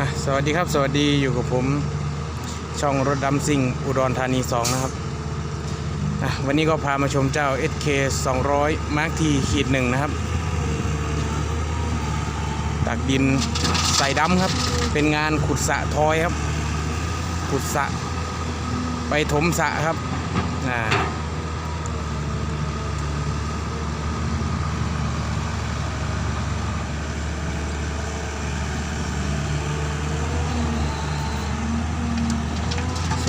อะสวัสดีครับ สวัสดีอยู่กับผม ช่องรถดำซิ่งอุดรธานี 2 นะครับอะวันนี้ก็พามาชมเจ้า SK 200 Mark T ขีดหนึ่งนะครับ ตักดินใส่ดำครับ เป็นงานขุดสะทอยครับ ขุดสะไปถมสะครับอ่า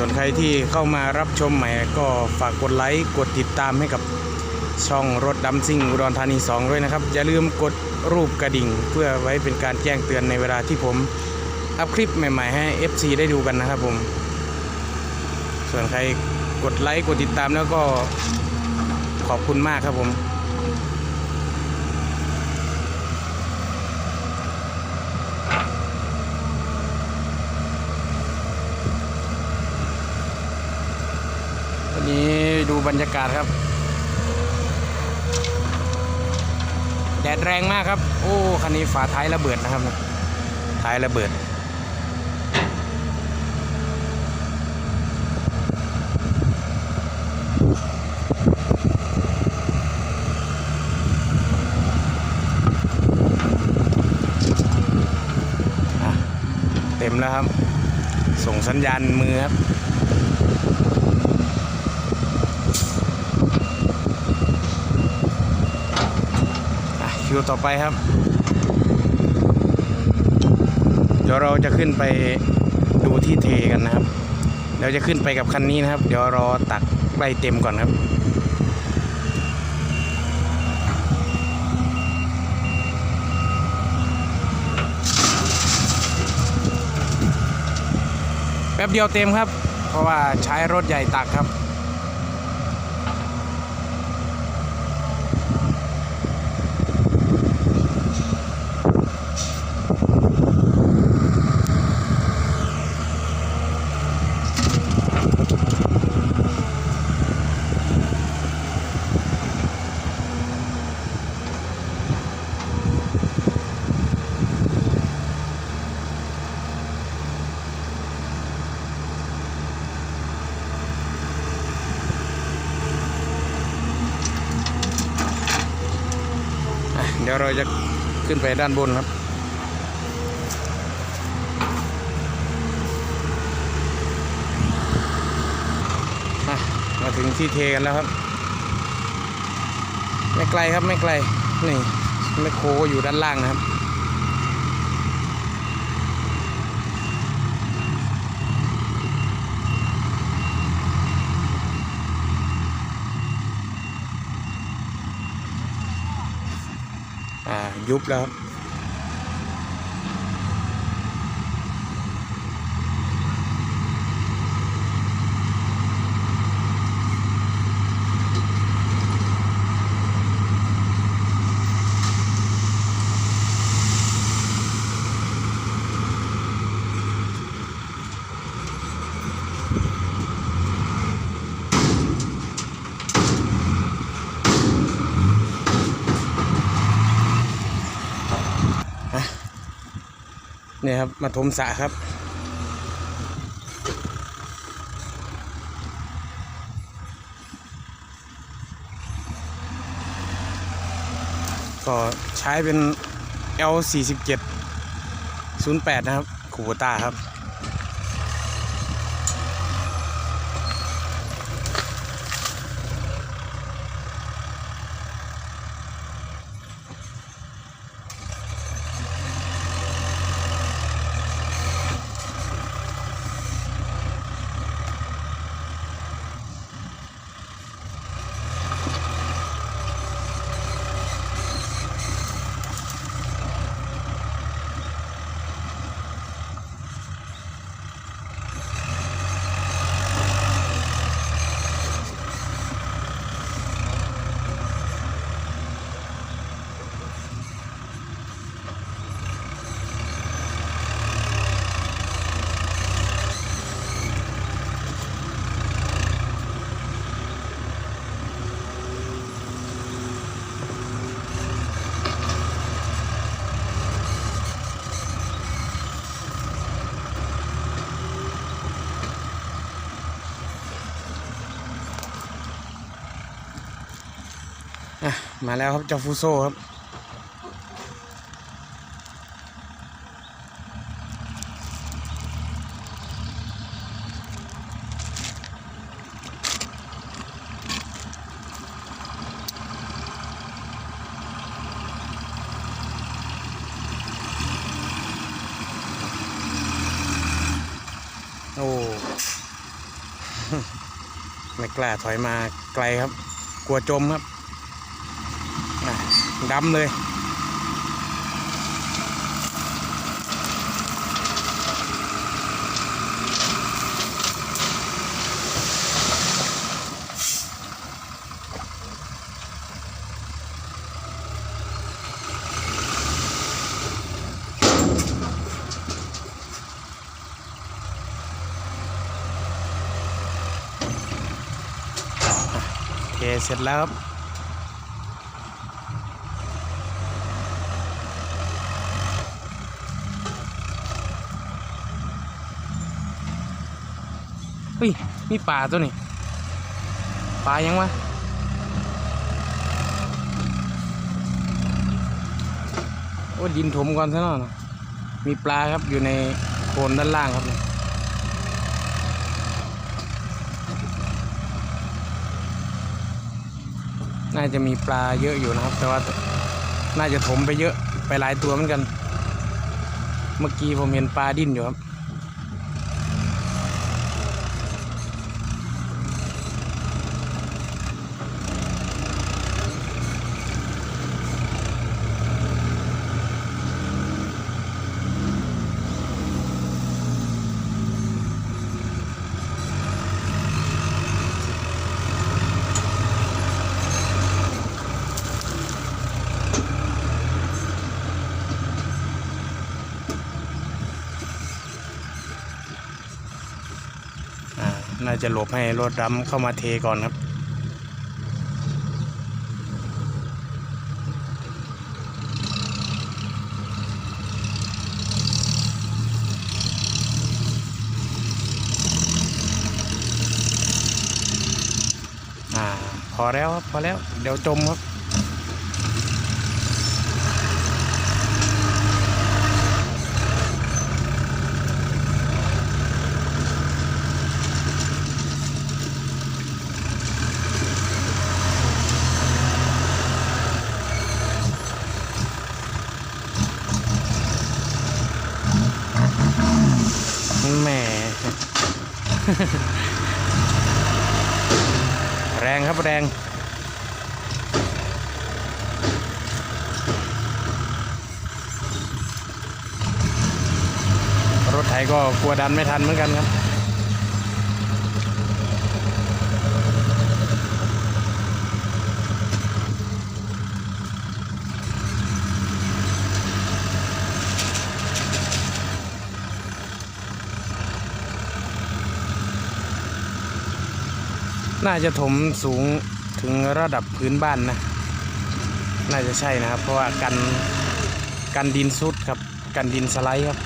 ส่วนใครที่เข้ามารับชมใหม่ก็ฝากกดไลค์กดติดตามให้กับช่องรถดำซิ่งอุดรธานี 2 ด้วยนะครับ อย่าลืมกดรูปกระดิ่ง เพื่อไว้เป็นการแจ้งเตือนในเวลาที่ผมอัพคลิปใหม่ ๆ ให้ FC ได้ดูกันนะครับผม ส่วนใครกดไลค์กดติดตามแล้วก็ขอบคุณมากครับผม วันนี้ดู บรรยากาศครับ แดดแรงมากครับ โอ้คันนี้ฝาท้ายระเบิดนะครับท้ายระเบิดอะเต็มแล้วครับ ส่งสัญญาณมือครับ คิวต่อไปครับ เดี๋ยวเราจะขึ้นไปดูที่เทกันนะครับ เดี๋ยวจะขึ้นไปกับคันนี้นะครับ เดี๋ยวรอตักใกล้เต็มก่อนครับแป๊บเดียวเต็มครับ เพราะว่าใช้รถใหญ่ตักครับ ดี๋ยวเราจะขึ้นไปด้านบนครับ มาถึงที่เทกันแล้วครับ ไม่ไกลครับไม่ไกล นี่แมคโครอยู่ด้านล่างนะครับ ยุบแล้ว เนี่ยครับ มาถมสระครับ ก็ใช้เป็น L 4 7 0 8 นะครับคูโบต้าครับ มาแล้วครับเจ้าฟูโซครับ โอ้ ไม่กล้าถอยมาไกลครับ กลัวจมครับ ดำเลยโอเคเสร็จแล้วครับ ฮ้ย มีป่าตัวนี้ป่ายังวะโอ้ดินถมก่อนซะหน่อยนะมีปลาครับอยู่ในโคนด้านล่างครับเนี่ยน่าจะมีปลาเยอะอยู่นะครับ แต่ว่าน่าจะถมไปเยอะไปหลายตัวเหมือนกัน เมื่อกี้ผมเห็นปลาดิ้นอยู่ครับ จะหลบให้รถดำเข้ามาเทก่อนครับ อ่า พอแล้วครับ พอแล้ว เดี๋ยวจมครับ แรงครับแรงรถไถก็กลัวดันไม่ทันเหมือนกันครับ น่าจะถมสูงถึงระดับพื้นบ้านนะ น่าจะใช่นะครับ เพราะว่ากันกันดินซุดครับ กันดินสไลด์ครับ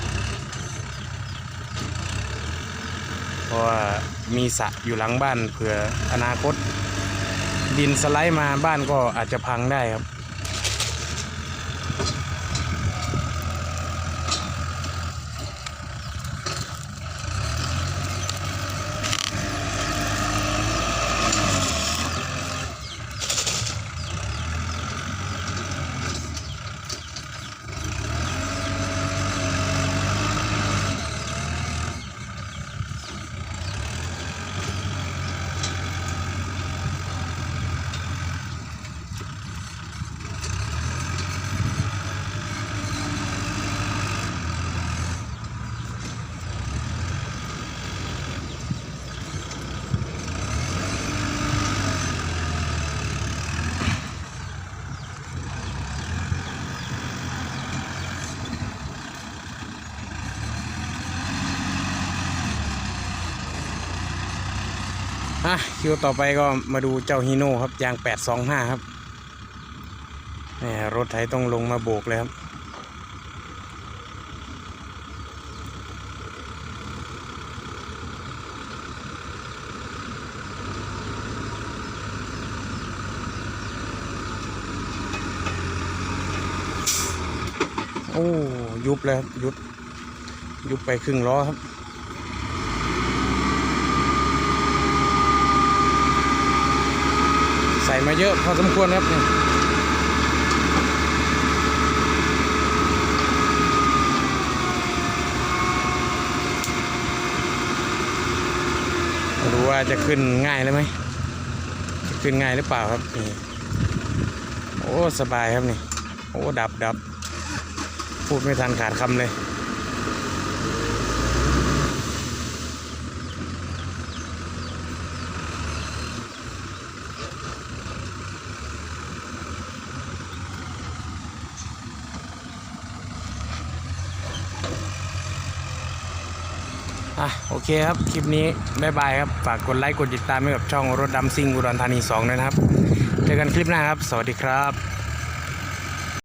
เพราะว่ามีสระอยู่หลังบ้านเผื่ออนาคต ดินสไลด์มาบ้านก็อาจจะพังได้ครับ อะคิวต่อไปก็มาดูเจ้าฮีโน่ครับยางแปดสองห้าครับเนี่ยรถไทยต้องลงมาโบกเลยครับโอ้ยุบแล้วยุบยุบไปครึ่งล้อครับ ส่มาเยอะพอสมควรครับเนี่ยไม่รู้ว่าจะขึ้นง่ายเลยไหมจะขึ้นง่ายหรือเปล่าครับนี่โอ้ สบายครับนี่ โอ้ ดับดับพูดไม่ทันขาดคำเลย อะโอเคครับ คลิปนี้บ๊ายบายครับ ฝากกดไลค์กดติดตามให้กับช่องรถดำซิ่งอุดรธานี2ด้วยนะครับ เจอกันคลิปหน้าครับ สวัสดีครับ